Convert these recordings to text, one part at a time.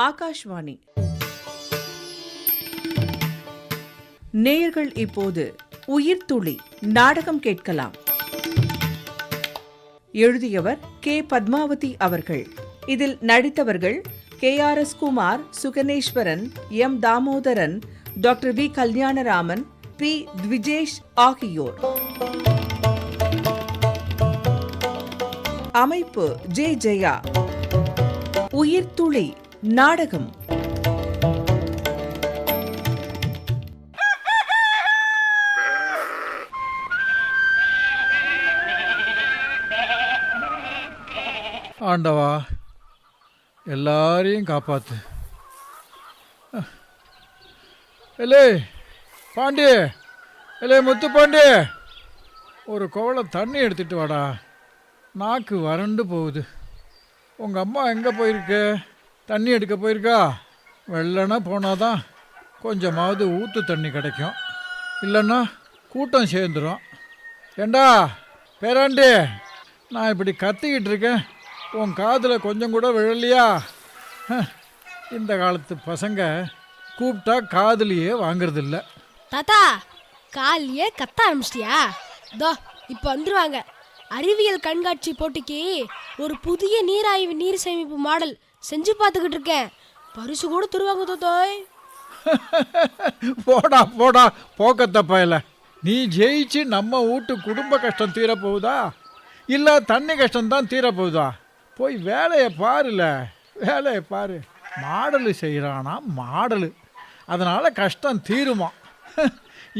ஆகாஷ்வாணி. நேயர்கள் இப்போது உயிர்த்துளி நாடகம் கேட்கலாம். எழுதியவர் கே. பத்மாவதி அவர்கள். இதில் நடித்தவர்கள் K. R. S. Kumar Suganeswaran M. Damodaran doctor V. Kalyanaraman P. Dwijesh ஆகியோர். அமைப்பு ஜே. ஜெயா. உயிர்த்துளி நாடகம். ஆண்டவா எல்லாரையும் காப்பாத்து. எலே பாண்டி எலே முத்து பாண்டி ஒரு குவளை தண்ணி எடுத்துட்டு வாடா. நாக்கு வறண்டு போகுது. உங்கள் அம்மா எங்கே போயிருக்கு? தண்ணி எடுக்க போயிருக்கா? வெள்ளனா போனாதான் கொஞ்சமாவது ஊற்று தண்ணி கிடைக்கும். இல்லைன்னா கூட்டம் சேர்ந்துடும் ஏண்டா பேராண்டி நான் இப்படி கத்திக்கிட்டு இருக்கேன். உன் காதில் கொஞ்சம் கூட விழலையா? இந்த காலத்து பசங்க கூப்பிட்டா காதுலேயே வாங்குறதில்ல. தாத்தா காலையே கத்த ஆரம்பிச்சிட்டியா? தோ இப்போ வந்துருவாங்க. அறிவியல் கண்காட்சி போட்டிக்கு ஒரு புதிய நீராய்வு நீர் சேமிப்பு மாடல் செஞ்சு பார்த்துக்கிட்டு இருக்கேன். பரிசு கூட தருவாங்க தோத்தாய். போடா போடா போக்கத்த பயல. நீ ஜெயிச்சு நம்ம வீட்டு குடும்ப கஷ்டம் தீரப்போகுதா? இல்லை தண்ணி கஷ்டம்தான் தீரப்போகுதா? போய் வேலையை பாருல வேலையை பாரு. மாடலு செய்கிறானா மாடலு. அதனால் கஷ்டம் தீருமா?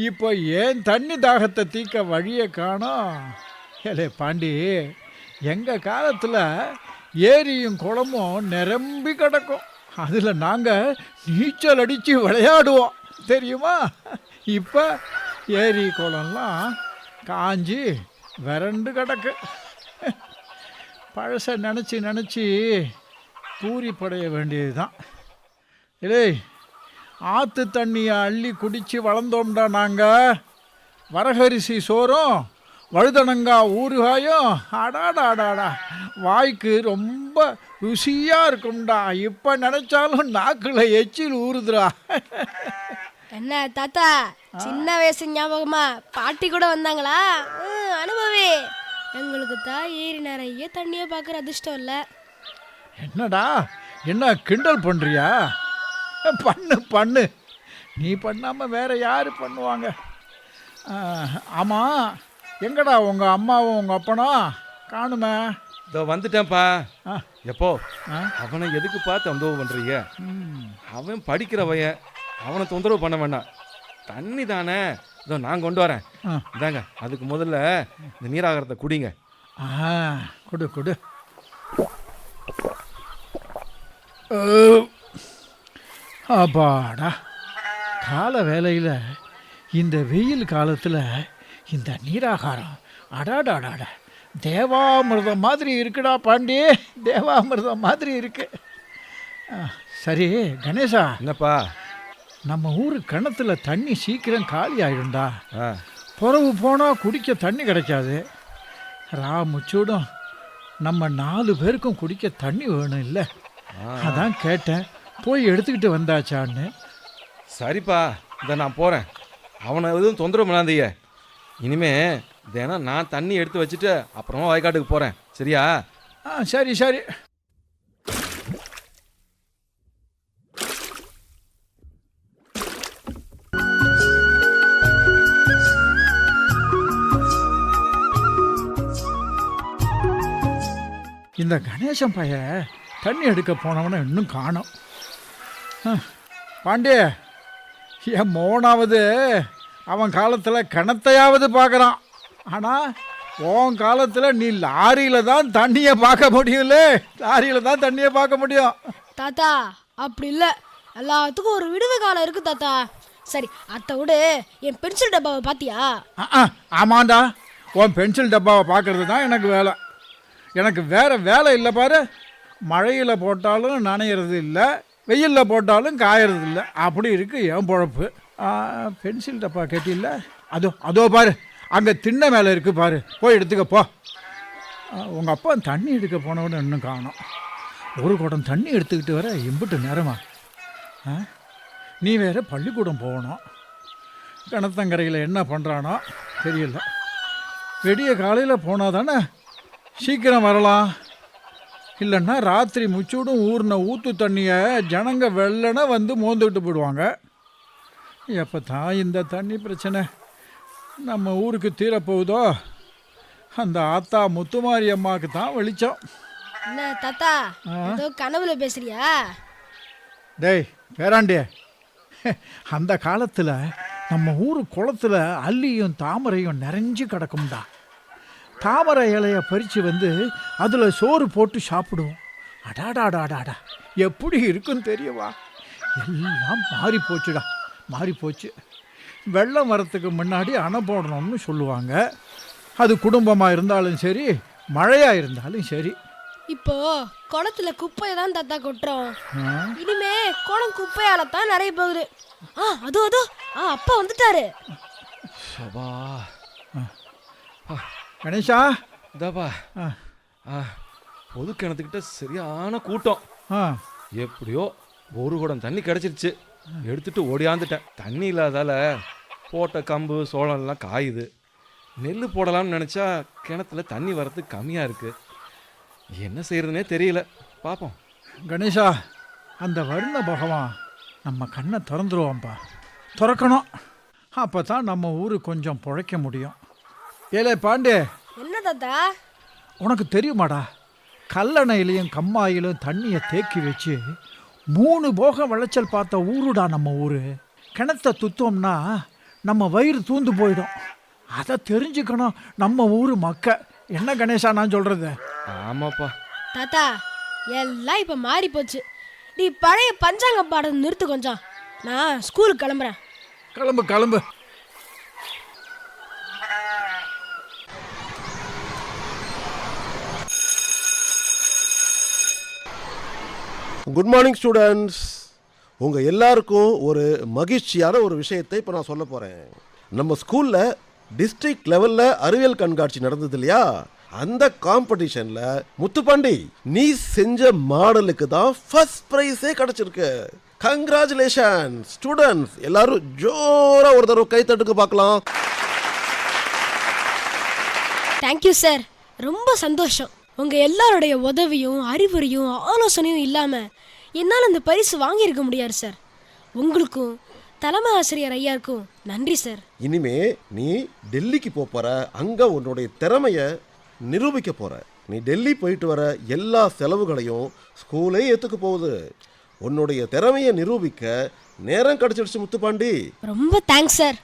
இப்போ ஏன் தண்ணி தாகத்தை தீக்க வழியை காணோம்? ஏலே பாண்டி எங்கள் காலத்தில் ஏரியும் குளமும் நிரம்பி கிடக்கும். அதில் நாங்கள் நீச்சல் அடித்து விளையாடுவோம். தெரியுமா? இப்போ ஏரி குளம்லாம் காஞ்சி வறண்டு கிடக்கு. பழச நினச்சி நினச்சி பூரிப்படைய வேண்டியது தான் இல்லை ஆற்று தண்ணியை அள்ளி குடித்து வளர்ந்தோம்டா நாங்கள் வரகரிசி சோறும் வழுதனங்கா ஊறுகாயும் அடாடா அடாடா வாய்க்கு ரொம்ப ருசியாக இருக்கும்டா. இப்போ நினச்சாலும் நாக்கில் எச்சில் ஊறுதுடா. என்ன தாத்தா சின்ன வயசு ஞாபகமா? பாட்டி கூட வந்தாங்களா? அனுபவி. எங்களுக்கு தான் ஏரி நிறைய தண்ணியை பார்க்குற அதிர்ஷ்டம் இல்லை. என்னடா? என்ன கிண்டல் பண்ணுறியா பண்ணு பண்ணு. நீ பண்ணாமல் வேற யார் பண்ணுவாங்க? ஆமாம் எங்கடா உங்கள் அம்மாவும் உங்கள் அப்பனும் காணுமே. இதோ வந்துட்டேன்ப்பா. எப்போ? அவனை எதுக்கு பார்த்து தொந்தரவு பண்ணுறீங்க. அவன் படிக்கிற பையன் அவனை தொந்தரவு பண்ண வேண்டாம். தண்ணி தானே. இதோ நான் கொண்டு வரேன். ஆ. இந்தாங்க அதுக்கு முதல்ல இந்த நீராகாரத்தை குடிங்க. கொடு கொடு. அப்பாடா. கால வேலையில் இந்த வெயில் காலத்தில் இந்த நீராகாரம். அடாடாடாடா. தேவாமிர்தம் மாதிரி இருக்குடா பாண்டி. தேவாமிர்தம் மாதிரி இருக்கு. சரி கணேசா. என்னப்பா? நம்ம ஊர் கிணத்துல தண்ணி சீக்கிரம் காலி ஆயிடும்டா புறவு போனால் குடிக்க தண்ணி கிடைக்காது. ரா முச்சூடும். நம்ம நாலு பேருக்கும் குடிக்க தண்ணி வேணும் இல்லை. அதான் கேட்டேன். போய் எடுத்துக்கிட்டு வந்தாச்சான்னு. சரிப்பா இதை நான் போகிறேன் அவனை எதுவும் தொந்தரவு பண்ணாதீங்க. இனிமே தினம் நான் தண்ணி எடுத்து வச்சுட்டு அப்புறமா வயக்காட்டுக்கு போகிறேன் சரியா? ஆ சரி சரி. இந்த கணேசன் பைய தண்ணி எடுக்க போனவனை இன்னும் காணோம். ஆ, பாண்டே என் மோனாவது அவன் காலத்தில் கிணத்தையாவது பார்க்குறான். ஆனால் உன் காலத்தில் நீ லாரியில் தான் தண்ணியை பார்க்க முடியும்ல. லாரியில் தான் தண்ணியை பார்க்க முடியும். தாத்தா அப்படி இல்லை. எல்லாத்துக்கும் ஒரு விடுவு காலம் இருக்கு தாத்தா. சரி அத்தை விடு. என் பென்சில் டப்பாவை ஆ, ஆமாண்டா. உன் பென்சில் டப்பாவை பார்க்கறது தான் எனக்கு வேலை. எனக்கு வேற வேலை இல்லை பாரு. மழையில் போட்டாலும் நனையிறது இல்லை. வெயிலில் போட்டாலும் காயறது இல்லை. அப்படி இருக்கு என் பொழப்பு. பென்சில் டப்பா கேட்டில்ல? அதோ அதோ பாரு. அங்கே திண்ணை மேலே இருக்குது பாரு. போய் எடுத்துக்க போ. உங்கள் அப்பா தண்ணி எடுக்க போனவனு இன்னும் காணோம். ஒரு குடம் தண்ணி எடுத்துக்கிட்டு வர எம்பிட்டு நேரமா? நீ வேறு பள்ளிக்கூடம் போகணும். கிணத்தங்கரையில் என்ன பண்ணுறானோ தெரியல. வெடிய காலையில் போனால் தானே சீக்கிரம் வரலாம். இல்லைன்னா ராத்திரி முச்சூடும் ஊறின ஊற்று தண்ணியை ஜனங்க வெள்ளன வந்து மோந்துக்கிட்டு போயிடுவாங்க. எப்போ தான் இந்த தண்ணி பிரச்சனை? நம்ம ஊருக்கு தீரப்போகுதோ? அந்த ஆத்தா முத்துமாரி அம்மாவுக்கு தான் வெளிச்சம். என்ன தாத்தா? ஏதோ கனவுல பேசுறியா? டேய் பேராண்டே அந்த காலத்தில் நம்ம ஊர் குளத்துல அல்லியும் தாமரையும் நிறைஞ்சு கிடக்கும்டா. தாமரை இலைய பறித்து வந்து அதில் சோறு போட்டு சாப்பிடுவோம். அடாடாடாடாடா. எப்படி இருக்குன்னு தெரியவா? எல்லாம் மாறி போச்சுடா மாறி போச்சு வெள்ளம் வரத்துக்கு முன்னாடி அணை போடணும்னு சொல்லுவாங்க. அது குடும்பமாக இருந்தாலும் சரி மழையாக இருந்தாலும் சரி. இப்போ குளத்துல குப்பையை தான் தாத்தா கொட்டுறோம்? இனிமே குளம் குப்பையால தான் நிறைய போகுது. ஆ அதோ அதோ. ஆ அப்பா வந்துட்டாரு. சபா. கணேஷா? இதாப்பா ஆ. ஆ பொது கிணத்துக்கிட்ட சரியான கூட்டம். ஆ. எப்படியோ ஒரு குடம் தண்ணி கிடச்சிருச்சு. எடுத்துட்டு ஓடியாந்துட்டேன். தண்ணி இல்லாதால போட்ட கம்பு சோளம் எல்லாம் காயுது. நெல் போடலாம்னு நினச்சா கிணத்துல தண்ணி வரது கம்மியாக இருக்குது என்ன செய்யறதுனே தெரியல. பார்ப்போம் கணேஷா அந்த வருண பகவான் நம்ம கண்ணை திறந்துருவான்ப்பா. திறக்கணும். அப்போ தான் நம்ம ஊரு கொஞ்சம் பிழைக்க முடியும். ஏலே பாண்டே. என்ன தாத்தா? உனக்கு தெரியுமாடா? கல்லணையிலையும் கம்மாயிலும் தண்ணியை தேக்கி வச்சு மூணு போக விளைச்சல் பார்த்த ஊருடா நம்ம ஊர். கிணத்த துத்தோம்னா நம்ம வயிறு தூந்து போயிடும். அதை தெரிஞ்சுக்கணும் நம்ம ஊர் மக்க என்ன கணேஷா நான் சொல்கிறது ஆமாப்பா. தாத்தா எல்லாம் இப்ப மாறி போச்சு. நீ பழைய பஞ்சாங்க பாடம் நிறுத்து கொஞ்சம். நான் ஸ்கூலுக்கு கிளம்புறேன். கிளம்பு கிளம்பு. குட் மார்னிங் ஸ்டூடெண்ட்ஸ் உங்கள் எல்லாருக்கும் ஒரு மகிழ்ச்சியான ஒரு விஷயத்தை இப்போ நான் சொல்ல போகிறேன் நம்ம ஸ்கூலில் டிஸ்ட்ரிக்ட் லெவலில் அறிவியல் கண்காட்சி நடந்தது இல்லையா? அந்த காம்படிஷனில் முத்துப்பாண்டி நீ செஞ்ச மாடலுக்கு தான் ஃபர்ஸ்ட் ப்ரைஸே கிடச்சிருக்கு. கங்க்ராச்சுலேஷன் ஸ்டூடெண்ட்ஸ் எல்லாரும் ஜோராக ஒரு தடவை கை தட்டுக்கு பார்க்கலாம். தேங்க்யூ சார் ரொம்ப சந்தோஷம். உங்க எல்லாருடைய உதவியும் அறிவுரையும் ஆலோசனையும் இல்லாம என்னால் அந்த பரிசு வாங்கியிருக்க முடியாது சார் உங்களுக்கும் தலைமை ஆசிரியர் ஐயாருக்கும் நன்றி சார் இனிமே நீ டெல்லிக்கு போப் போற அங்க உன்னுடைய திறமைய நிரூபிக்க போற. நீ டெல்லி போயிட்டு வர எல்லா செலவுகளையும் ஸ்கூலே ஏத்துக்க போகுது. உன்னுடைய திறமையை நிரூபிக்க நேரம் கிடைச்சிடுச்சு முத்துப்பாண்டி. ரொம்ப தேங்க்ஸ் சார்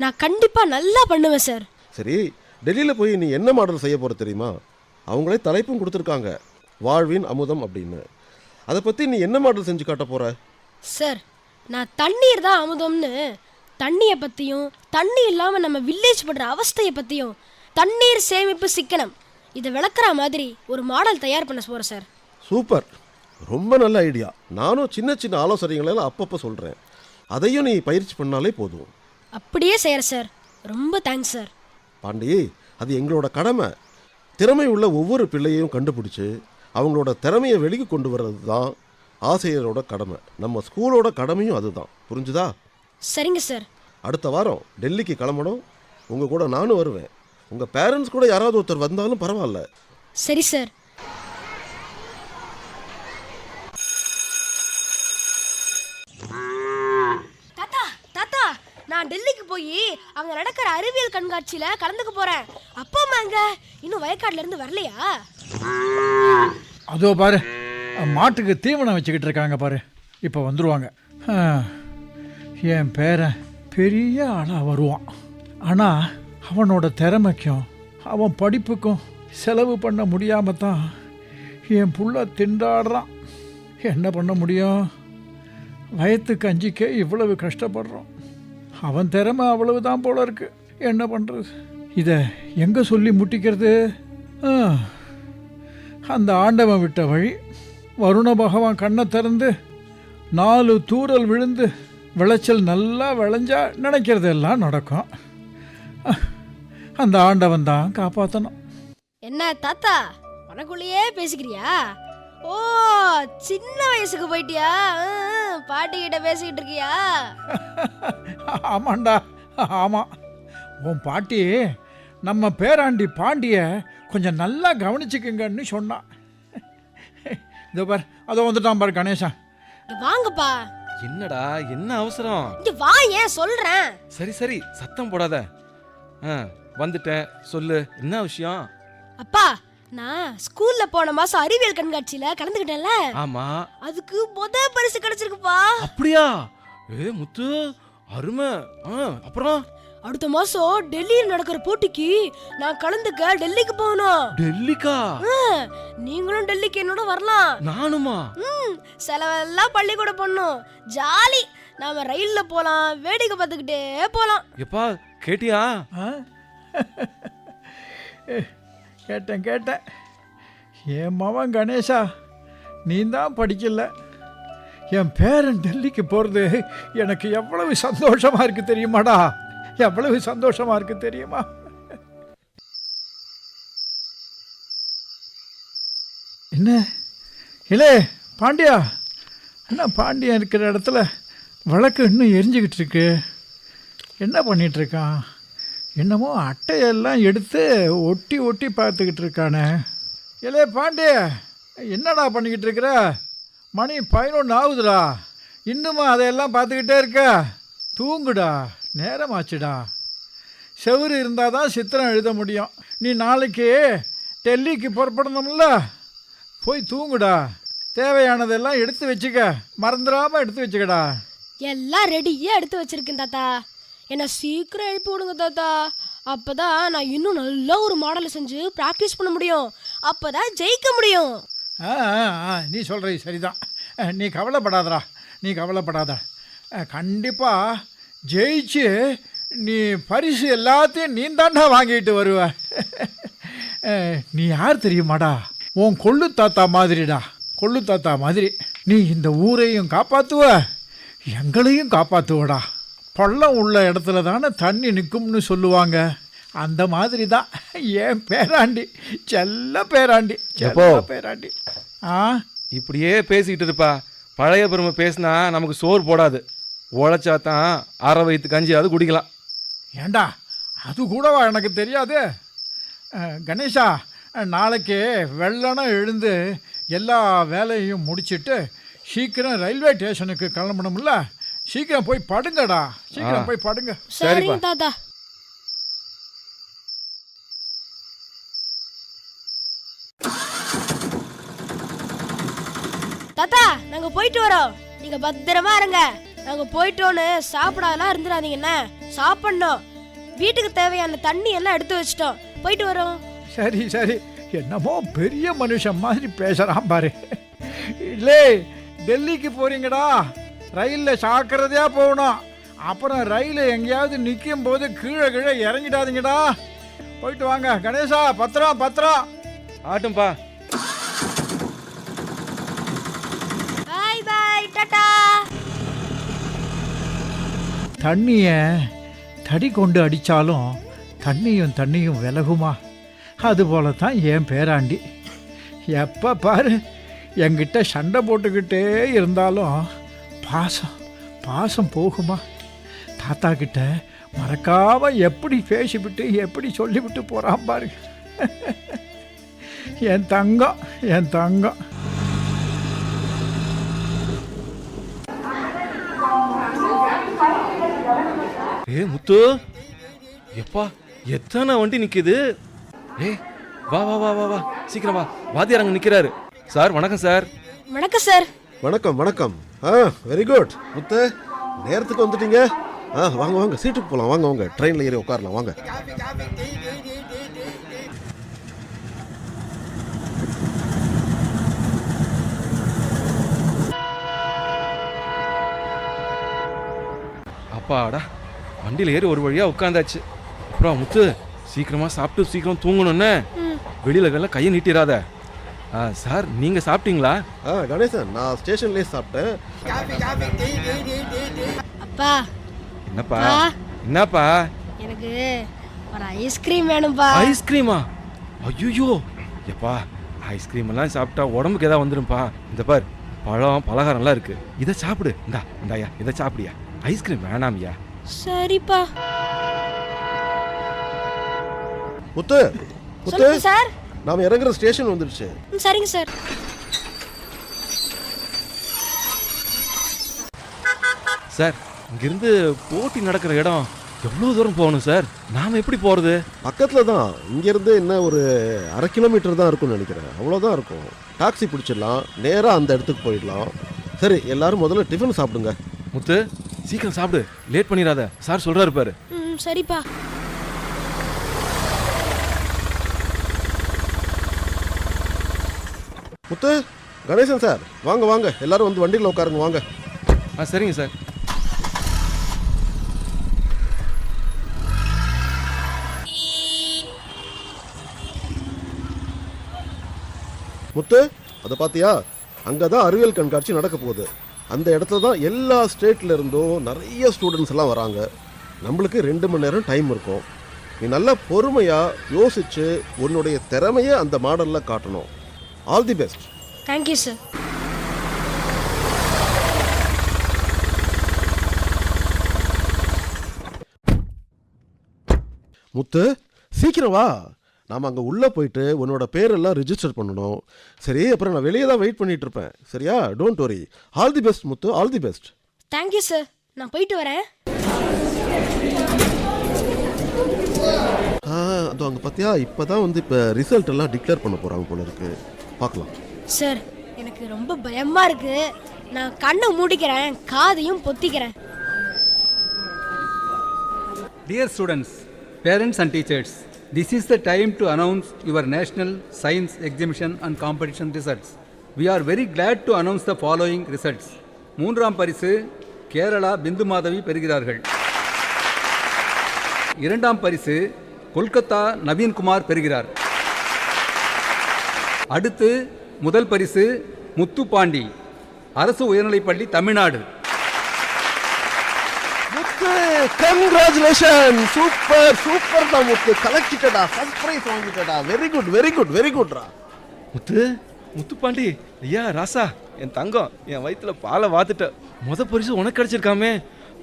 நான் கண்டிப்பா நல்லா பண்ணுவேன் சார் சரி டெல்லியில் போய் நீ என்ன மாடல் செய்ய போற தெரியுமா? அவங்களே தலைப்பும் கொடுத்துருக்காங்க. வாழ்வின் அமுதம் அப்படின்னு. அதை பற்றி நீ என்ன மாடல் செஞ்சு காட்ட போற? சார் நான் தண்ணீர் தான் அமுதம்னு. தண்ணியை பற்றியும் தண்ணி இல்லாமல் நம்ம வில்லேஜ் படுற அவஸ்தையை பற்றியும் தண்ணீர் சேமிப்பு சிக்கனம். இதை விளக்குற மாதிரி ஒரு மாடல் தயார் பண்ண போகிறேன் சார். சூப்பர். ரொம்ப நல்ல ஐடியா. நானும் சின்ன சின்ன ஆலோசனைகளெல்லாம் அப்பப்போ சொல்கிறேன் அதையும் நீ பயிற்சி பண்ணாலே போதும். அப்படியே செய்கிறேன் சார். ரொம்ப தேங்க்ஸ் சார். பாண்டி அது எங்களோட கடமை. திறமை உள்ள ஒவ்வொரு பிள்ளையையும் கண்டுபிடிச்சு அவங்களோட திறமையை வெளியே கொண்டு வர்றது தான் ஆசிரியரோட கடமை. நம்ம ஸ்கூலோட கடமையும் அதுதான். புரிஞ்சுதா? சரிங்க சார். அடுத்த வாரம் டெல்லிக்கு கிளம்பணும். உங்கள் கூட நானும் வருவேன். உங்கள் பேரண்ட்ஸ் கூட யாராவது ஒருத்தர் வந்தாலும் பரவாயில்ல. சரி சார் தாத்தா தாத்தா நான் டெல்லிக்கு போய் அங்க நடக்கிற அறிவியல் கண்காட்சியில கலந்துக்க போறேன். அப்பா அம்மா எங்க? இன்னும் வயக்காடுல இருந்து வரலையா? அதோ பாரு மாட்டுக்கு தீவனம் வச்சுக்கிட்டு இருக்காங்க பாரு. இப்போ வந்துருவாங்க. என் பேரன் பெரிய ஆளாக வருவான். ஆனால் அவனோட திறமைக்கும் அவன் படிப்புக்கும் செலவு பண்ண முடியாம தான் என் புள்ள திண்டாடுறான். என்ன பண்ண முடியும்? வயத்து கஞ்சிக்கே இவ்வளவு கஷ்டப்படுறோம். அவன் திறமை அவ்வளவுதான் போல இருக்கு. என்ன பண்ணுறது இதை எங்கே சொல்லி முட்டிக்கிறது? அந்த ஆண்டவன் விட்ட வழி. வருண பகவான் கண்ணை திறந்து நாலு தூரல் விழுந்து விளைச்சல் நல்லா விளைஞ்சா நினைக்கிறதெல்லாம் நடக்கும். அந்த ஆண்டவன் தான் காப்பாற்றணும் என்ன தாத்தா உனக்குள்ளேயே பேசிக்கிறியா? ஓ சின்ன வயசுக்கு போயிட்டியா? பாட்டி கிட்ட பேசிக்கிட்டு இருக்கியா? ஆமாண்டா ஆமாம் உன் பாட்டி நம்ம பேராண்டி பாண்டிய கொஞ்சம் நல்லா கவனிச்சுக்குங்கன்னு சொன்னான் இதோ பார் அதோ வந்துட்டான் பாரு இங்க வாங்கப்பா. என்னடா என்ன அவசரம்? இங்க வா ஏன் சொல்றேன்? சரி சரி சத்தம் போடாத. ஆ வந்துட்டேன் சொல்லு என்ன விஷயம்? அப்பா நான் ஸ்கூல்ல போன மாசம் அறிவியல் கண்காட்சியில கலந்துக்கிட்டேன்ல. ஆமா. அதுக்கு முத பரிசு கிடைச்சிருக்குப்பா. அப்படியா? ஏ முத்து அருமை. ஆ அப்புறம்? அடுத்த மாசம் டெல்லியில் நடக்கிற போட்டிக்கு நான் கலந்துக்க டெல்லிக்கு போகணும். டெல்லிக்கா? ஆ, நீங்களும் டெல்லிக்கு என்னோட வரலாம். நானுமா? ம் செலவெல்லாம் பள்ளிக்கூட பண்ணும் ஜாலி. நாம ரயில்ல போலாம் வேடிக்கை பார்த்துக்கிட்டே போலாம். எப்பா கேட்டியா? கேட்டேன் கேட்டேன். என் மவன் கணேஷா நீ தான் படிக்கல. என் பேரன் டெல்லிக்கு போகிறது எனக்கு எவ்வளவு சந்தோஷமாக இருக்குது தெரியுமாடா? எவ்வளவு சந்தோஷமாக இருக்குது தெரியுமா? என்ன? இலே பாண்டியா. என்ன பாண்டியன் இருக்கிற இடத்துல வழக்கு இன்னும் எரிஞ்சுக்கிட்டு இருக்கு? என்ன பண்ணிகிட்ருக்கான் என்னமோ அட்டையெல்லாம் எடுத்து ஒட்டி ஒட்டி பார்த்துக்கிட்டு இருக்கானே. இலே பாண்டிய என்னடா பண்ணிக்கிட்டு இருக்கிற? மணி பதினொன்று ஆகுதுடா. இன்னுமா அதையெல்லாம் பார்த்துக்கிட்டே இருக்க? தூங்குடா நேரமாச்சுடா. செவுரு இருந்தால் தான் சித்திரம் எழுத முடியும். நீ நாளைக்கு டெல்லிக்கு புறப்படணும்ல? போய் தூங்குடா. தேவையானதெல்லாம் எடுத்து வச்சுக்க. மறந்துடாமல் எடுத்து வச்சுக்கடா. எல்லாம் ரெடியாக எடுத்து வச்சிருக்கேன் தாத்தா. என்ன சீக்கிரம் எழுப்பி விடுங்க தாத்தா. அப்போ தான் நான் இன்னும் நல்ல ஒரு மாடலை செஞ்சு ப்ராக்டிஸ் பண்ண முடியும். அப்பதான் ஜெயிக்க முடியும். ஆ ஆ, ஆ நீ சொல்கிறது சரிதான். அஹ், நீ கவலைப்படாதடா. நீ கவலைப்படாத. கண்டிப்பாக ஜெயிச்சு நீ பரிசு எல்லாத்தையும் நீ தாண்டா வாங்கிட்டு வருவ. அஹ், நீ யார் தெரியுமாடா? உன் கொள்ளு தாத்தா மாதிரிடா. கொள்ளு தாத்தா மாதிரி நீ இந்த ஊரையும் காப்பாற்றுவ எங்களையும் காப்பாற்றுவடா பள்ளம் உள்ள இடத்துல தானே தண்ணி நிற்கும்னு சொல்லுவாங்க. அந்த மாதிரி தான் ஏன் பேராண்டி? செல்ல பேராண்டி. எப்போ? செல்ல பேராண்டி. ஆ? இப்படியே பேசிக்கிட்டு இருப்பா. பழைய பெருமை பேசினா நமக்கு சோறு போடாது. உழைச்சா தான் அரை வயிற்று கஞ்சியாவது குடிக்கலாம். ஏண்டா? அது கூடவா எனக்கு தெரியாது. கணேஷா நாளைக்கு வெள்ளனம் எழுந்து எல்லா வேலையும் முடிச்சிட்டு சீக்கிரம் ரயில்வே ஸ்டேஷனுக்கு கிளம்பணும்ல? சீக்கிரம் போய் படுங்கடா. சீக்கிரம். போய் படுங்க. சரிங்க தாத்தா. தாத்தா நாங்க போயிட்டு வரோம். நீங்க பத்திரமா இருங்க. நாங்க போயிட்டோன்னு சாப்பிடாதெல்லாம் இருந்துடாதீங்க என்ன? சாப்பிடணும். வீட்டுக்கு தேவையான தண்ணி எல்லாம் எடுத்து வச்சிட்டோம். போயிட்டு வரோம். சரி சரி. என்னமோ பெரிய மனுஷன் மாதிரி பேசுகிறான் பாரு. இல்லை டெல்லிக்கு போறீங்கடா. ரயிலில் சாக்கிறதையா போகணும். அப்புறம் ரயில் எங்கேயாவது நிற்கும் போது கீழே கீழே இறங்கிடாதீங்கடா. போயிட்டு வாங்க. கணேசா பத்திரம் பத்திரம் ஆட்டும்பா. பாய் பாய் டாடா. தண்ணியை தடி கொண்டு அடித்தாலும் தண்ணியும் தண்ணியும் விலகுமா? அதுபோல தான் என் பேராண்டி. எப்போ பாரு என்கிட்ட சண்டை போட்டுக்கிட்டே இருந்தாலும் பாசம் பாசம் போகுமா? தாத்தா கிட்ட மறக்காம எப்படி பேசிவிட்டு எப்படி சொல்லிவிட்டு போகிறான் பாரு. என் தங்கம் என் தங்கம். ஏ முத்து. எப்பா எத்தனை வண்டி நிக்குது? ஏ வா வா வா வா வா. சீக்கிரம் வா. வாத்தியார் அங்க நிக்கிறாரு. சார் வணக்கம் சார். வணக்கம் சார். வணக்கம் வணக்கம். ஆ வெரி குட் முத்து நேரத்துக்கு வந்துட்டீங்க. ஆ வாங்க வாங்க சீட்டுக்கு போகலாம் வாங்க வாங்க ட்ரெயினில் ஏறி உட்காரலாம். வாங்க. அப்பாடா வண்டியில் ஏறி ஒரு வழியா உட்காந்தாச்சு. அப்புறம் முத்து சீக்கிரமா சாப்பிட்டு சீக்கிரம் தூங்கணும்னு. வெளியில கையை நீட்டிராத ஆ, சார் நீங்க சாப்பிட்டீங்களா? ஆ கணேசன் நான் ஸ்டேஷன்லேயே சாப்பிட்டேன். அப்பா. என்னப்பா. என்னப்பா? எனக்கு ஒரு ஐஸ்கிரீம் வேணும்பா. ஐஸ்கிரீமா ஐயோ எப்பா ஐஸ்கிரீம் எல்லாம் சாப்பிட்டா உடம்புக்கு ஏதாவது வந்துடும்பா இந்த பார் பழம் பலகாரம்லாம் இருக்கு. இதை சாப்பிடு. இந்தா இந்தாயா இதை சாப்பிடியா? ஐஸ்கிரீம் வேணாம்யா? சரிப்பா. முத்து முத்து சொல்லுங்க சார். நாம இறங்குற ஸ்டேஷன் வந்துடுச்சு. சரிங்க சார். சார் இங்கிருந்து போட்டி நடக்கிற இடம் எவ்வளோ தூரம் போகணும் சார்? நாம் எப்படி போகிறது பக்கத்தில் தான். இங்கேருந்து என்ன ஒரு அரை கிலோமீட்டர் தான் இருக்கும்னு நினைக்கிறேன். அவ்வளோதான் இருக்கும். டாக்ஸி பிடிச்சிடலாம். நேராக அந்த இடத்துக்கு போயிடலாம். சரி எல்லாரும் முதல்ல டிஃபன் சாப்பிடுங்க. முத்து சீக்கிரம் சாப்பிடு. லேட் பண்ணிடாத. சார் சொல்கிறாரு பாரு. ம் சரிப்பா. முத்து கணேசன் சார் வாங்க வாங்க. எல்லாரும் வந்து வண்டியில் உட்காருங்க வாங்க. ஆ சரிங்க சார். முத்து அதை பார்த்தியா அங்கே தான் அறிவியல் கண்காட்சி நடக்க போகுது. அந்த இடத்துல தான் எல்லா ஸ்டேட்ல இருந்தும் நிறைய ஸ்டூடெண்ட்ஸ் எல்லாம் வராங்க. நம்மளுக்கு ரெண்டு மணி நேரம் டைம் இருக்கும். நீ நல்லா பொறுமையாக யோசிச்சு உன்னுடைய திறமையை அந்த மாடலில் காட்டணும். All the best thank you sir Muthu சீக்கிரம் வா. நாம் அங்கே உள்ளே போயிட்டு உன்னோட பேரெல்லாம் ரிஜிஸ்டர் பண்ணணும். சரி அப்புறம் நான் வெளியே தான் வெயிட் பண்ணிட்டு இருப்பேன். சரியா? Don't worry all the best Muthu. All the best thank you sir நான் போயிட்டு வரேன். ஆ அதோ அங்கே பார்த்தியா இப்போ தான் வந்து இப்போ ரிசல்ட் எல்லாம் டிக்ளேர் பண்ண போகிறாங்க போல இருக்கு. பார்க்கலாம் சார் எனக்கு ரொம்ப பயமா இருக்கு நான் கண்ணை மூடிக்கிறேன் காதையும் பொத்திக்கிறேன் Dear students, parents and teachers, this is the time to announce your national science exhibition and competition results. We are very glad to announce the following results. மூன்றாம் பரிசு கேரளா பிந்து மாதவி பெறுகிறார்கள் இரண்டாம் பரிசு கொல்கத்தா நவீன்குமார் பெறுகிறார் அடுத்து முதல் பரிசு முத்துப்பாண்டி அரசு உயர்நிலைப்பள்ளி Tamil Nadu. Muthu congratulation super super தான் முத்து. கலெக்டிட்டடா first prize வாங்கிட்டடா. Very good very good very குட்ரா Muthu Muthupandi ஐயா ராசா என் தங்கம் என் வயித்துல பாலை வாத்துட்ட முத பரிசு உனக்கு கிடைச்சிருக்காமே.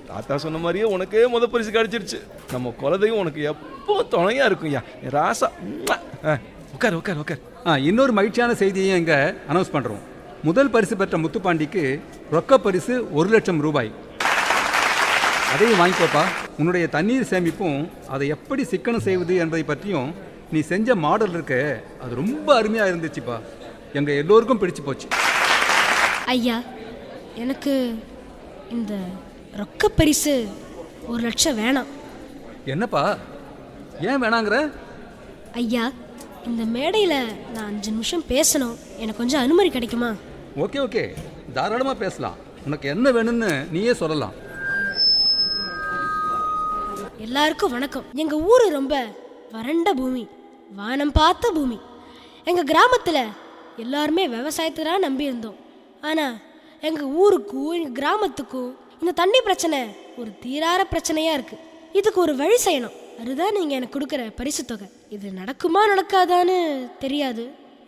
தாத்தா சொன்ன மாதிரியே உனக்கே முத பரிசு கிடைச்சிருச்சு. நம்ம குலதையும் உனக்கு எப்போ துணையா இருக்கும் ஐயா. ராசா உட்கார் உட்கார் உட்கார். இன்னொரு மகிழ்ச்சியான செய்தியை இங்கே அனௌன்ஸ் பண்ணுறோம் முதல் பரிசு பெற்ற முத்துப்பாண்டிக்கு ரொக்க பரிசு ஒரு லட்சம் ரூபாய். அதையும் வாங்கிக்கோப்பா. உன்னுடைய தண்ணீர் சேமிப்பும் அதை எப்படி சிக்கனம் செய்வது என்பதை பற்றியும் நீ செஞ்ச மாடல் இருக்க அது ரொம்ப அருமையாக இருந்துச்சுப்பா. எங்கள் எல்லோருக்கும் பிடிச்சு போச்சு. ஐயா எனக்கு இந்த ரொக்க பரிசு ஒரு லட்சம் வேணாம். என்னப்பா? ஏன் வேணாங்கிற? ஐயா இந்த மேடையில் நான் அஞ்சு நிமிஷம் பேசணும். எனக்கு கொஞ்சம் அனுமதி கிடைக்குமா? Okay okay. தாராளமாக பேசலாம். உனக்கு என்ன வேணும்னு நீயே சொல்லலாம். எல்லாருக்கும் வணக்கம். எங்க ஊரு ரொம்ப வறண்ட பூமி வானம் பார்த்த பூமி. எங்க கிராமத்துல எல்லாருமே விவசாயத்தை தான் நம்பி இருந்தோம். ஆனா எங்க ஊருக்கும் எங்க கிராமத்துக்கும் இந்த தண்ணி பிரச்சனை ஒரு தீரார பிரச்சனையா இருக்கு. இதுக்கு ஒரு வழி செய்யணும். அதுதான் நீங்க எனக்கு கொடுக்குற பரிசு தொகை இது நடக்குமா நடக்காதான்னு தெரியாது.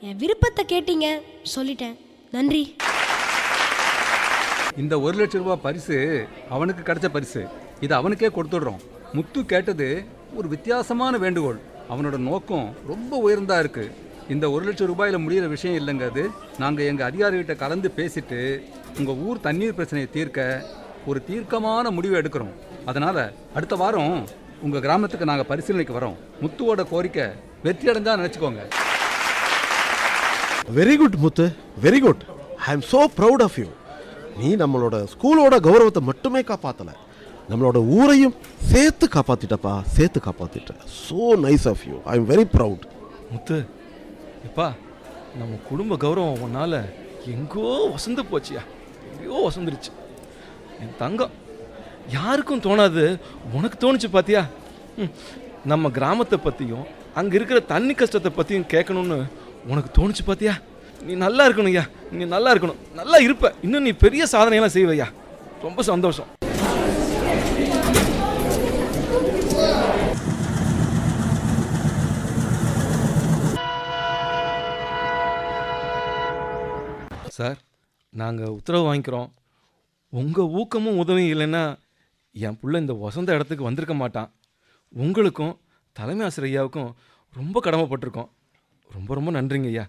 என் விருப்பத்தை கேட்டீங்க சொல்லிட்டேன். நன்றி. இந்த ஒரு லட்சம் ரூபாய் பரிசு அவனுக்கு கிடைச்ச பரிசு. இது அவனுக்கே கொடுத்துடுறோம். முத்து கேட்டது ஒரு வித்தியாசமான வேண்டுகோள். அவனோட நோக்கம் ரொம்ப உயர்ந்தா இருக்கு. இந்த ஒரு லட்சம் ரூபாயில் முடியிற விஷயம் இல்லைங்க அது. நாங்கள் எங்கள் அதிகாரிகிட்ட கலந்து பேசிட்டு உங்கள் ஊர் தண்ணீர் பிரச்சனையை தீர்க்க ஒரு தீர்க்கமான முடிவு எடுக்கிறோம். அதனால் அடுத்த வாரம் உங்கள் கிராமத்துக்கு நாங்கள் பரிசீலனைக்கு வரோம். முத்துவோட கோரிக்கை வெற்றி அடைஞ்சா நினச்சிக்கோங்க. Very good Muthu. Very good I am so proud of you நீ நம்மளோட ஸ்கூலோட கௌரவத்தை மட்டுமே காப்பாத்தல. நம்மளோட ஊரையும் சேர்த்து காப்பாத்திட்டப்பா சேர்த்து காப்பாத்திட்ட. So nice of you I am very proud Muthu எப்பா நம்ம குடும்ப கௌரவம் உன்னால எங்கோ வசந்து போச்சியா? எங்கேயோ வசந்துருச்சு. என் தங்கம். யாருக்கும் தோணாது. உனக்கு தோணுச்சு பார்த்தியா ம், நம்ம கிராமத்தை பற்றியும் அங்கே இருக்கிற தண்ணி கஷ்டத்தை பற்றியும் கேட்கணும்னு உனக்கு தோணுச்சு பார்த்தியா நீ நல்லா இருக்கணும் ஐயா. நீ நல்லா இருக்கணும். நல்லா இருப்ப. இன்னும் நீ பெரிய சாதனையெல்லாம் செய்வையா? ரொம்ப சந்தோஷம். சார் நாங்கள் உத்தரவு வாங்கிக்கிறோம். உங்கள் ஊக்கமும் உதவியும் இல்லைன்னா என் புள்ள இந்த வசந்த இடத்துக்கு வந்திருக்க மாட்டான். உங்களுக்கும் தலைமை ஆசிரியையாவுக்கும் ரொம்ப கடமைப்பட்டிருக்கோம். ரொம்ப ரொம்ப நன்றிங்க ஐயா.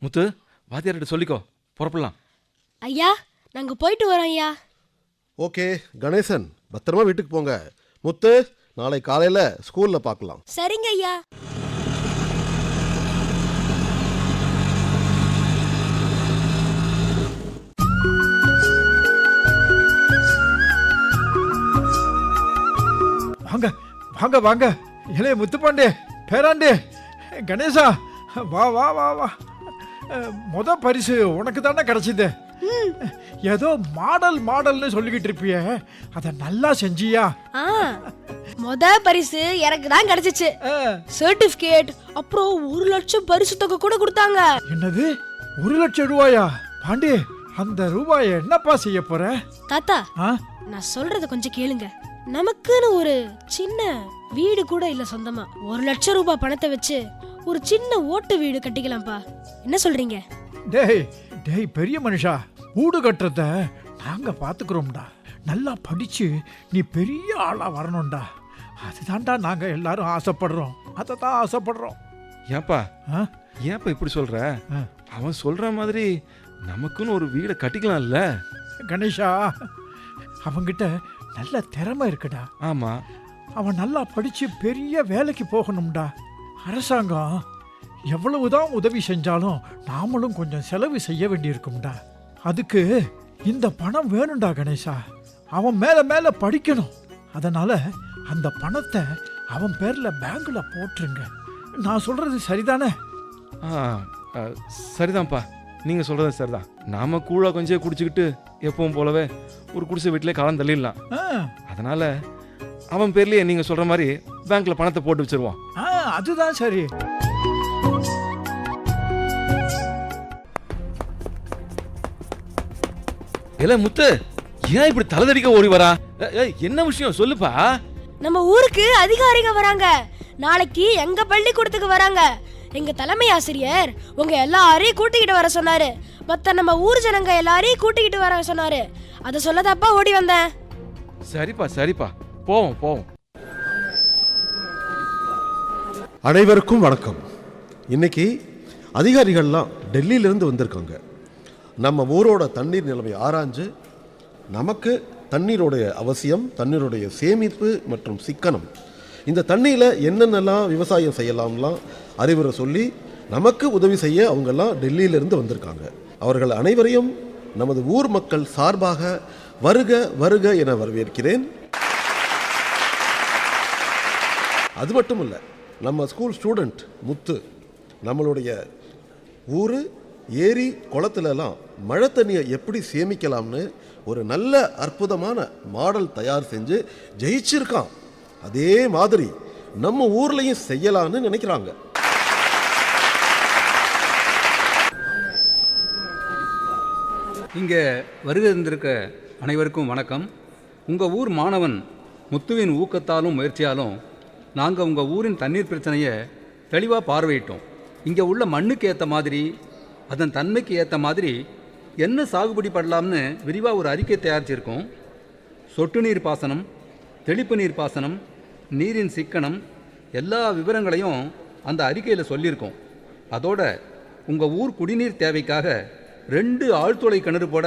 முத்து வாத்தியார்கிட்ட சொல்லிக்கோ. புறப்படலாம். ஐயா நாங்க போயிட்டு வரோம் ஐயா. ஓகே கணேசன் பத்திரமா வீட்டுக்கு போங்க. முத்து நாளை காலையில் ஸ்கூலில் பார்க்கலாம். சரிங்க ஐயா. வாங்க வாங்க வாங்க. இளைய முத்துப்பாண்டே பேராண்டே கணேசா வா வா வா வா. முத பரிசு உனக்கு தானே கிடைச்சது. ஏதோ மாடல் மாடல்னு சொல்லிக்கிட்டு இருப்பியே. அதை நல்லா செஞ்சியா? ஆ மொத பரிசு எனக்கு தான் கிடைச்சிச்சு. சர்டிபிகேட் அப்புறம் ஒரு லட்சம் பரிசு தொகை கூட கொடுத்தாங்க. என்னது? ஒரு லட்சம் ரூபாயா? பாண்டே அந்த ரூபாயை என்னப்பா செய்ய போற? தாத்தா நான் சொல்றத கொஞ்சம் கேளுங்க. நமக்குன்னு ஒரு சின்ன வீடு கூட இல்ல சொந்தமா. ஒரு லட்சம் ரூபாய் பணத்தை வச்சு ஒரு சின்ன ஓட்டு வீடு கட்டிக்கலாம்ப்பா. என்ன சொல்றீங்க? டேய் டேய் பெரிய மனுஷா வீடு கட்டுறத நாங்க பாத்துக்கிறோம்டா. நல்லா படிச்சு நீ பெரிய ஆளா வரணும்டா. அதுதான்டா நாங்க எல்லாரும் ஆசைப்படுறோம். அதை தான் ஆசைப்படுறோம். ஏன்பா? ஆ? ஏன்ப்பா இப்படி சொல்கிற ஆ. அவன் சொல்கிற மாதிரி நமக்குன்னு ஒரு வீடை கட்டிக்கலாம்ல. கணேஷா அவங்கிட்ட நல்ல திறமை இருக்குடா. ஆமாம் அவன் நல்லா படிச்சு பெரிய வேலைக்கு போகணும்டா. அரசாங்கம் எவ்வளவுதான் உதவி செஞ்சாலும் நாமளும் கொஞ்சம் செலவு செய்ய வேண்டியிருக்கும்டா. அதுக்கு இந்த பணம் வேணும்டா கணேசா. அவன் மேல மேல படிக்கணும். அதனால அந்த பணத்தை அவன் பேர்ல பேங்க்ல போட்டுருங்க. நான் சொல்றது சரிதானே? ஆ சரிதான்ப்பா. நீங்கள் சொல்கிறது சரிதான். நாம கூழா கொஞ்சம் குடிச்சுக்கிட்டு எப்பவும் போலவே ஒரு குடிசை வீட்டிலே காலம் தள்ளிடலாம். அதனால் அவன் பேர்லேயே நீங்கள் சொல்கிற மாதிரி பேங்க்கில் பணத்தை போட்டு வச்சிருவோம். ஆ, அதுதான் சரி. இல்ல முத்து ஏன் இப்படி தலைதடிக்க ஓடி வரா? என்ன விஷயம்? சொல்லுப்பா. நம்ம ஊருக்கு அதிகாரிங்க வராங்க. நாளைக்கு எங்க பள்ளிக்கூடத்துக்கு வராங்க. எங்க தலைமை ஆசிரியர் உங்க எல்லாரையும் கூட்டிக்கிட்டு வர சொன்னாரு. மத்த நம்ம ஊர் ஜனங்க எல்லாரையும் கூட்டிக்கிட்டு வர சொன்னாரு. அதை சொல்லதாப்பா ஓடி வந்தேன். சரிப்பா சரிப்பா. போவோம் போவோம். அனைவருக்கும் வணக்கம். இன்னைக்கு அதிகாரிகள்லாம் டெல்லியிலேருந்து வந்திருக்காங்க. நம்ம ஊரோட தண்ணீர் நிலைமை ஆராய்ஞ்சு நமக்கு தண்ணீருடைய அவசியம் தண்ணீருடைய சேமிப்பு மற்றும் சிக்கனம். இந்த தண்ணியில் என்னென்னலாம் விவசாயம் செய்யலாம்லாம் அறிவுரை சொல்லி நமக்கு உதவி செய்ய அவங்கெல்லாம் டெல்லியிலிருந்து வந்திருக்காங்க. அவர்கள் அனைவரையும் நமது ஊர் மக்கள் சார்பாக வருக வருக என வரவேற்கிறேன். அது மட்டும் இல்லை நம்ம ஸ்கூல் ஸ்டூடெண்ட் முத்து நம்மளுடைய ஊர் ஏரி குளத்துலலாம் மழை தண்ணியை எப்படி சேமிக்கலாம்னு ஒரு நல்ல அற்புதமான மாடல் தயார் செஞ்சு ஜெயிச்சிருக்கான். அதே மாதிரி நம்ம ஊர்லயும் செய்யலாம்னு நினைக்கிறாங்க. இங்கே வருகை இருந்திருக்க அனைவருக்கும் வணக்கம். உங்கள் ஊர் மாணவன் முத்துவின் ஊக்கத்தாலும் முயற்சியாலும் நாங்கள் உங்கள் ஊரின் தண்ணீர் பிரச்சனையை தெளிவாக பார்வையிட்டோம். இங்கே உள்ள மண்ணுக்கு ஏற்ற மாதிரி அதன் தன்மைக்கு ஏற்ற மாதிரி என்ன சாகுபடி பண்ணலாம்னு விரிவாக ஒரு அறிக்கை தயாரிச்சிருக்கோம். சொட்டு நீர் பாசனம் தெளிப்பு நீர் பாசனம் நீரின் சிக்கனம் எல்லா விவரங்களையும் அந்த அறிக்கையில் சொல்லியிருக்கோம். அதோட உங்கள் ஊர் குடிநீர் தேவைக்காக ரெண்டு ஆழ்துளை கிணறு போட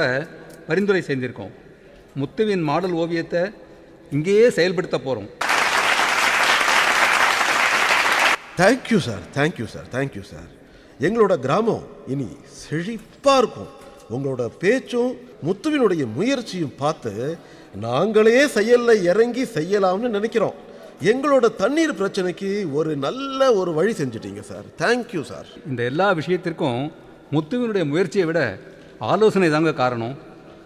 பரிந்துரை செய்திருக்கோம். முத்துவின் மாடல் ஓவியத்தை இங்கேயே செயல்படுத்த போகிறோம் thank you sir thank you sir thank you sir எங்களோட கிராமம் இனி செழிப்பாக இருக்கும். உங்களோட பேச்சும் முத்துவினுடைய முயற்சியும் பார்த்து நாங்களே செயலில் இறங்கி செய்யலாம்னு நினைக்கிறோம். எங்களோட தண்ணீர் பிரச்சனைக்கு ஒரு நல்ல ஒரு வழி செஞ்சிட்டீங்க சார். Thank you sir. இந்த எல்லா விஷயத்திற்கும் முத்துவினுடைய முயற்சியை விட ஆலோசனை தாங்க காரணம்.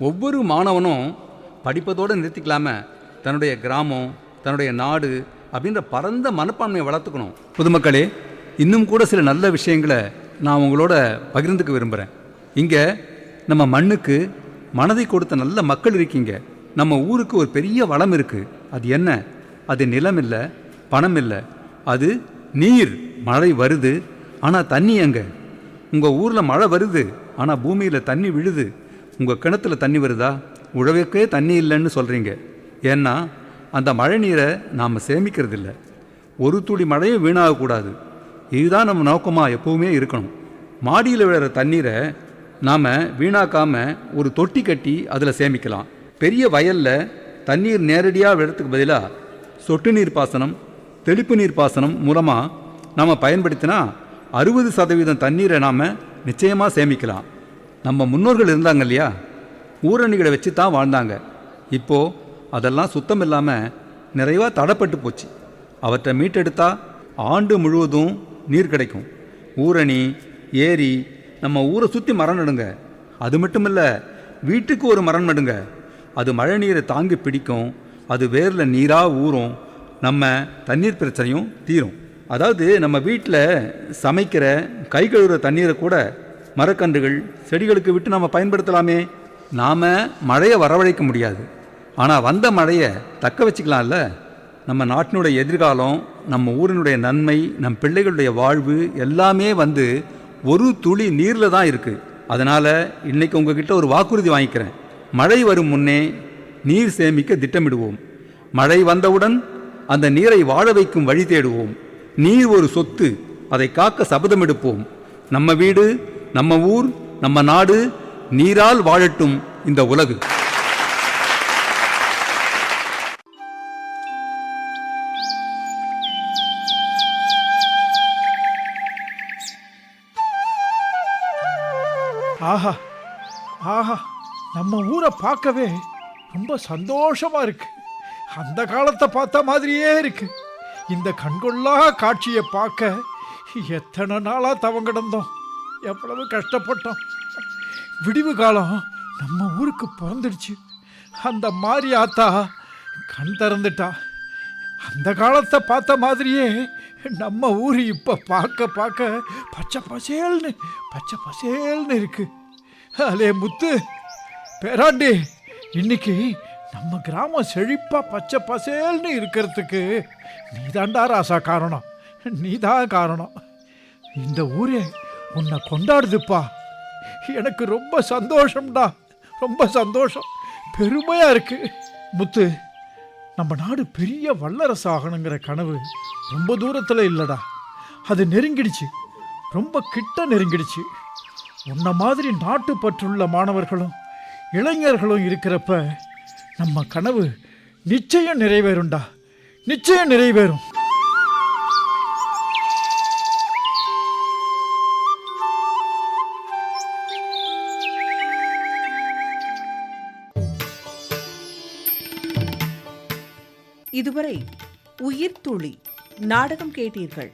ஒவ்வொரு மாணவனும் படிப்பதோடு நிறுத்திக்கலாம தன்னுடைய கிராமம் தன்னுடைய நாடு அப்படின்ற பரந்த மனப்பான்மையை வளர்த்துக்கணும். பொதுமக்களே இன்னும் கூட சில நல்ல விஷயங்களை நான் உங்களோட பகிர்ந்துக்க விரும்புகிறேன் இங்கே நம்ம மண்ணுக்கு மனதை கொடுத்த நல்ல மக்கள் இருக்கீங்க. நம்ம ஊருக்கு ஒரு பெரிய வளம் இருக்குது அது என்ன? அது நிலம் இல்லை பணம் இல்லை அது நீர் மழை வருது ஆனால் தண்ணி எங்க? உங்கள் ஊரில் மழை வருது ஆனால் பூமியில் தண்ணி விழுது. உங்கள் கிணத்துல தண்ணி வருதா? உழவுக்கே தண்ணி இல்லைன்னு சொல்கிறீங்க ஏன்னா அந்த மழை நீரை நாம் சேமிக்கிறதில்ல. ஒரு துளி மழையும் வீணாகக்கூடாது இதுதான் நம்ம நோக்கமாக எப்போவுமே இருக்கணும். மாடியில் விழுற தண்ணீரை நாம் வீணாக்காமல் ஒரு தொட்டி கட்டி அதில் சேமிக்கலாம். பெரிய வயலில் தண்ணீர் நேரடியாக விழறதுக்கு பதிலாக சொட்டு நீர் பாசனம் தெளிப்பு நீர் பாசனம் மூலமாக நாம் பயன்படுத்தினா அறுபது சதவீதம் தண்ணீரை நாம் நிச்சயமாக சேமிக்கலாம். நம்ம முன்னோர்கள் இருந்தாங்க இல்லையா? ஊரணிகளை வச்சு தான் வாழ்ந்தாங்க. இப்போது அதெல்லாம் சுத்தம் இல்லாமல் நிறைவாக தடப்பட்டு போச்சு. அவற்றை மீட்டெடுத்தா ஆண்டு முழுவதும் நீர் கிடைக்கும். ஊரணி ஏரி நம்ம ஊரை சுற்றி மரம் நடுங்க. அது மட்டும் இல்லை வீட்டுக்கு ஒரு மரம் நடுங்க. அது மழை நீரை தாங்கி பிடிக்கும். அது வேரில் நீராக ஊறும். நம்ம தண்ணீர் பிரச்சனையும் தீரும். அதாவது நம்ம வீட்டில் சமைக்கிற கை கழுவுற தண்ணீரை கூட மரக்கன்றுகள் செடிகளுக்கு விட்டு நம்ம பயன்படுத்தலாமே. நாம் மழையை வரவழைக்க முடியாது. ஆனால் வந்த மழையை தக்க வச்சுக்கலாம்ல. நம்ம நாட்டினுடைய எதிர்காலம் நம்ம ஊரினுடைய நன்மை நம் பிள்ளைகளுடைய வாழ்வு எல்லாமே வந்து ஒரு துளி நீரில் தான் இருக்குது அதனால் இன்றைக்கி உங்ககிட்ட ஒரு வாக்குறுதி வாங்கிக்கிறேன். மழை வரும் முன்னே நீர் சேமிக்க திட்டமிடுவோம். மழை வந்தவுடன் அந்த நீரை வாழ வைக்கும் வழி தேடுவோம். நீர் ஒரு சொத்து அதை காக்க சபதம் எடுப்போம். நம்ம வீடு நம்ம ஊர் நம்ம நாடு நீரால் வாழட்டும் இந்த உலகு. ஆஹா ஆஹா நம்ம ஊரை பார்க்கவே ரொம்ப சந்தோஷமா இருக்கு. அந்த காலத்தை பார்த்த மாதிரியே இருக்கு. இந்த கண்கொள்ளா காட்சியை பார்க்க எத்தனை நாளா தவம் கிடந்தோம் எவ்வளவு கஷ்டப்பட்டோம். விடிவு காலம் நம்ம ஊருக்கு பிறந்துடுச்சு. அந்த மாதிரி ஆத்தா கண் திறந்துட்டா. அந்த காலத்தை பார்த்த மாதிரியே நம்ம ஊர் இப்போ பார்க்க பார்க்க பச்சை பசேல்னு பச்சை பசேல்னு இருக்கு. அலே முத்து பேராண்டி இன்னைக்கு நம்ம கிராமம் செழிப்பா பச்சை பசேல்னு இருக்கிறதுக்கு நீதாண்டா ராசா காரணம். நீதான் காரணம். இந்த ஊரே உன்னை கொண்டாடுதுப்பா. எனக்கு ரொம்ப சந்தோஷம்டா. ரொம்ப சந்தோஷம். பெருமையா இருக்கு. முத்து நம்ம நாடு பெரிய வல்லரசு ஆகணுங்கிற கனவு ரொம்ப தூரத்தில் இல்லைடா. அது நெருங்கிடுச்சு. ரொம்ப கிட்ட நெருங்கிடுச்சு. உன்ன மாதிரி நாட்டுப்பற்றுள்ள மாணவர்களும் இளைஞர்களும் இருக்கிறப்ப நம்ம கனவு நிச்சயம் நிறைவேறும்டா. நிச்சயம் நிறைவேறும். இதுவரை உயிர் துளி நாடகம் கேட்டீர்கள்.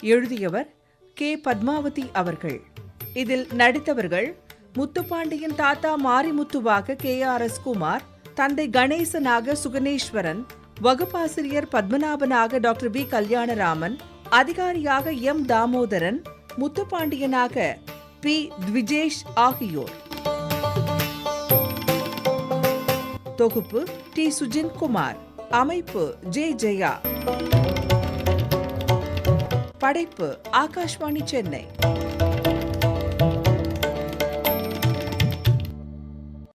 எழுதியவர் கே. பத்மாவதி அவர்கள். இதில் நடித்தவர்கள் முத்துப்பாண்டியின் தாத்தா மாரிமுத்துவாக கே ஆர் எஸ் குமார் தந்தை கணேசனாக சுகனேஸ்வரன் வகுப்பாசிரியர் பத்மநாபனாக டாக்டர் பி கல்யாணராமன் அதிகாரியாக எம் தாமோதரன் முத்துப்பாண்டியனாக பி த்விஜேஷ் ஆகியோர். தொகுப்பு டி சுஜின் குமார் அமைப்பு ஜே ஜெயா. படைப்பு ஆகாஷ்வாணி சென்னை.